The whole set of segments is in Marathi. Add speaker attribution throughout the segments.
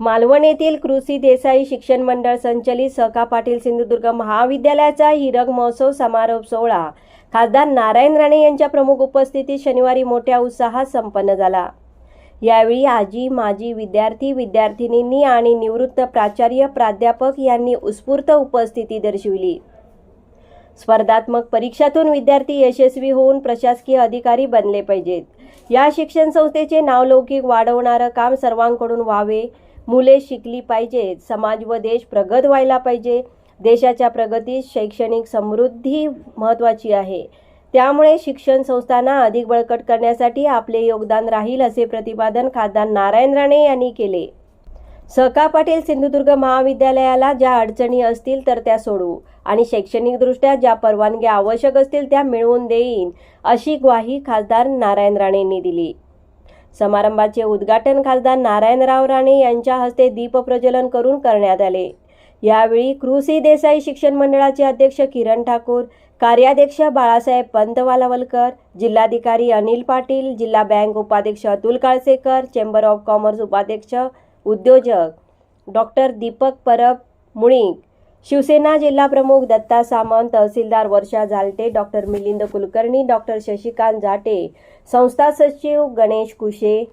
Speaker 1: मालवण येथील कृषी देसाई शिक्षण मंडळ संचलित सहका पाटील सिंधुदुर्ग महाविद्यालयाचा हिरक महोत्सव समारोप सोहळा. खासदार नारायण राणे यांच्या प्रमुख उपस्थितीत शनिवारी मोठ्या उत्साहात संपन्न झाला. यावेळी आजी माजी विद्यार्थी विद्यार्थिनींनी आणि निवृत्त प्राचार्य प्राध्यापक यांनी उत्स्फूर्त उपस्थिती दर्शविली. स्पर्धात्मक परीक्षातून विद्यार्थी यशस्वी होऊन प्रशासकीय अधिकारी बनले पाहिजेत. या शिक्षण संस्थेचे नावलौकिक वाढवणारं काम सर्वांकडून व्हावे. मुले शिकली पाहिजेत समाज व देश प्रगत व्हायला पाहिजे. देशाच्या प्रगतीत शैक्षणिक समृद्धी महत्त्वाची आहे. त्यामुळे शिक्षण संस्थांना अधिक बळकट करण्यासाठी आपले योगदान राहील असे प्रतिपादन खासदार नारायण राणे यांनी केले. सहका पाटील सिंधुदुर्ग महाविद्यालयाला ज्या अडचणी असतील तर त्या सोडवू आणि शैक्षणिकदृष्ट्या ज्या परवानग्या आवश्यक असतील त्या मिळवून देईन अशी ग्वाही खासदार नारायण राणेंनी दिली. समारंभाचे उद्घाटन खासदार नारायणराव राणे यांच्या हस्ते दीपप्रज्वलन करून करण्यात आले. यावेळी कृषी देसाई शिक्षण मंडळाचे अध्यक्ष किरण ठाकूर कार्याध्यक्ष बाळासाहेब पंत वालावलकर जिल्हाधिकारी अनिल पाटील जिल्हा बँक उपाध्यक्ष Atul Kalsekar chamber of commerce उपाध्यक्ष उद्योजक डॉक्टर दीपक परब मुळीक शिवसेना जिल्हाप्रमुख दत्ता सामंत तहसीलदार वर्षा झालटे डॉक्टर मिलिंद कुलकर्णी डॉक्टर शशिकांत जाटे संस्था सचिव गणेश कुशे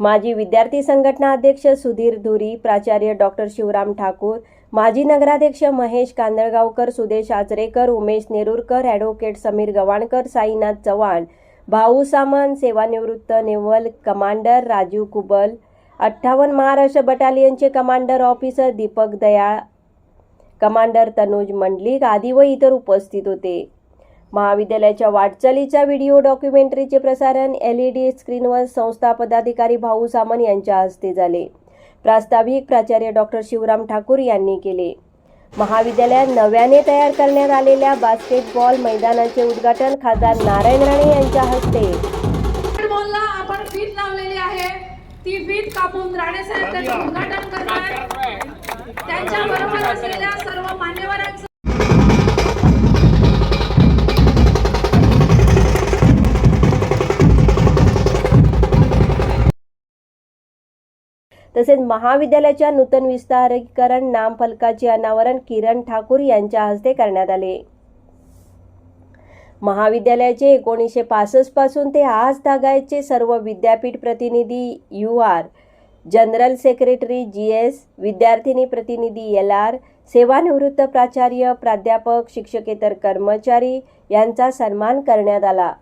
Speaker 1: माजी विद्यार्थी संघटना अध्यक्ष सुधीर धुरी प्राचार्य डॉक्टर शिवराम ठाकूर माजी नगराध्यक्ष महेश कांदळगावकर सुदेश आचरेकर उमेश नेरुरकर ॲडव्होकेट समीर गवाणकर साईनाथ चव्हाण भाऊ सामंत सेवानिवृत्त नेव्हल कमांडर राजीव कुबल अठ्ठावन्न Maharashtra बटालियनचे commander officer Deepak Dayal commander Tanuj Mandlik आदी व इतर उपस्थित होते. महाविद्यालयाच्या वाटचालीच्या व्हिडिओ डॉक्युमेंटरीचे प्रसारण एल ई डी स्क्रीनवर संस्था पदाधिकारी भाऊ सामंत यांच्या हस्ते झाले. प्रास्ताविक प्राचार्य डॉक्टर शिवराम ठाकूर यांनी केले. महाविद्यालयात नव्याने तयार करण्यात आलेल्या बास्केटबॉल मैदानाचे उद्घाटन खासदार नारायण राणे यांच्या हस्ते.
Speaker 2: आपण लावलेली आहे. ती फीत कापून राणेसाहेब त्याचं उद्घाटन करतायत त्यांच्या बरोबर असलेल्या सर्व मान्यवरांचं
Speaker 1: तसेच महाविद्यालयाच्या नूतन विस्तारीकरण नामफलकाचे अनावरण किरण ठाकूर यांच्या हस्ते करण्यात आले. महाविद्यालयाचे एकोणीसशे पासष्टपासून ते आज धागायचे सर्व विद्यापीठ प्रतिनिधी U R. General secretary G S विद्यार्थिनी प्रतिनिधी एल आर सेवानिवृत्त प्राचार्य प्राध्यापक शिक्षकेतर कर्मचारी यांचा सन्मान करण्यात आला.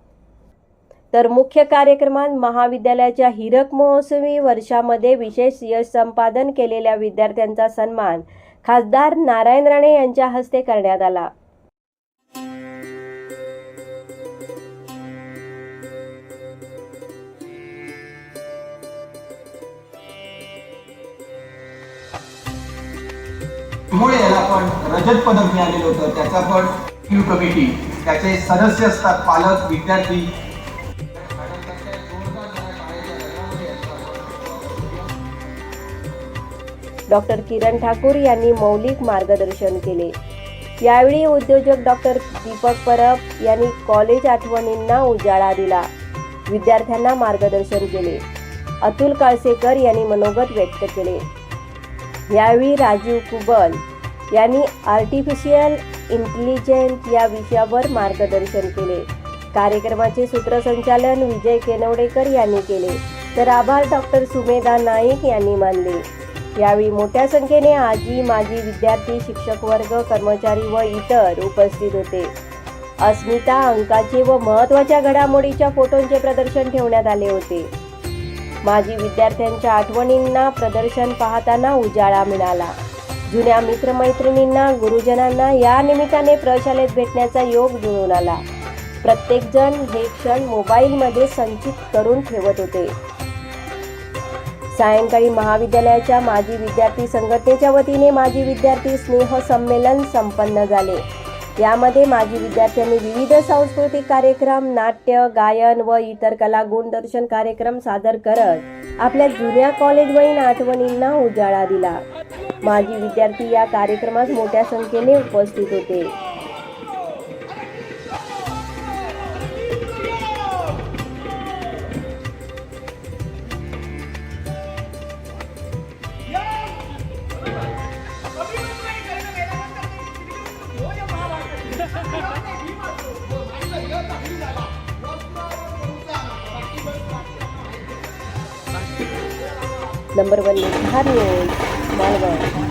Speaker 1: तर मुख्य कार्यक्रमात महाविद्यालयाच्या हिरक महोत्सवी वर्षामध्ये विशेष यश संपादन केलेल्या विद्यार्थ्यांचा सन्मान खासदार नारायण राणे यांच्या हस्ते करण्यात आला.
Speaker 3: त्यामुळे याला पण रजत पदक मिळालेलं होतं. त्याचा पण क्यू कमिटी त्याचे सदस्य असतात पालक विद्यार्थी.
Speaker 1: डॉक्टर किरण ठाकूर यांनी मौलिक मार्गदर्शन केले. यावेळी उद्योजक डॉक्टर दीपक परब यांनी कॉलेज आठवणींना उजाळा दिला. विद्यार्थ्यांना मार्गदर्शन केले. अतुल काळसेकर यांनी मनोगत व्यक्त केले. यावेळी राजीव कुबल यांनी आर्टिफिशियल इंटेलिजन्स या विषयावर मार्गदर्शन केले. कार्यक्रमाचे सूत्रसंचालन विजय केनवडेकर यांनी केले. तर आभार डॉक्टर सुमेधा नाईक यांनी मानले. यावेळी मोठ्या संख्येने आजी माजी विद्यार्थी शिक्षक वर्ग कर्मचारी व इतर उपस्थित होते. अस्मिता अंकाचे व महत्त्वाच्या घडामोडीच्या फोटोंचे प्रदर्शन ठेवण्यात आले होते. माजी विद्यार्थ्यांच्या आठवणींना प्रदर्शन पाहताना उजाळा मिळाला. जुन्या मित्रमैत्रिणींना गुरुजनांना या निमित्ताने प्रशालेत भेटण्याचा योग जुळून आला. प्रत्येकजण हे क्षण मोबाईलमध्ये संचित करून ठेवत होते. सायंकाळी महाविद्यालयाच्या माजी विद्यार्थी संघटनेच्या वतीने माजी विद्यार्थी स्नेह संमेलन संपन्न झाले. यामध्ये माजी विद्यार्थ्यांनी विविध सांस्कृतिक कार्यक्रम नाट्य गायन व इतर कला गुणदर्शन कार्यक्रम सादर करत आपल्या जुन्या कॉलेजवरील आठवणींना उजाळा दिला. माजी विद्यार्थी या कार्यक्रमात मोठ्या संख्येने उपस्थित होते. Number one news news Malvan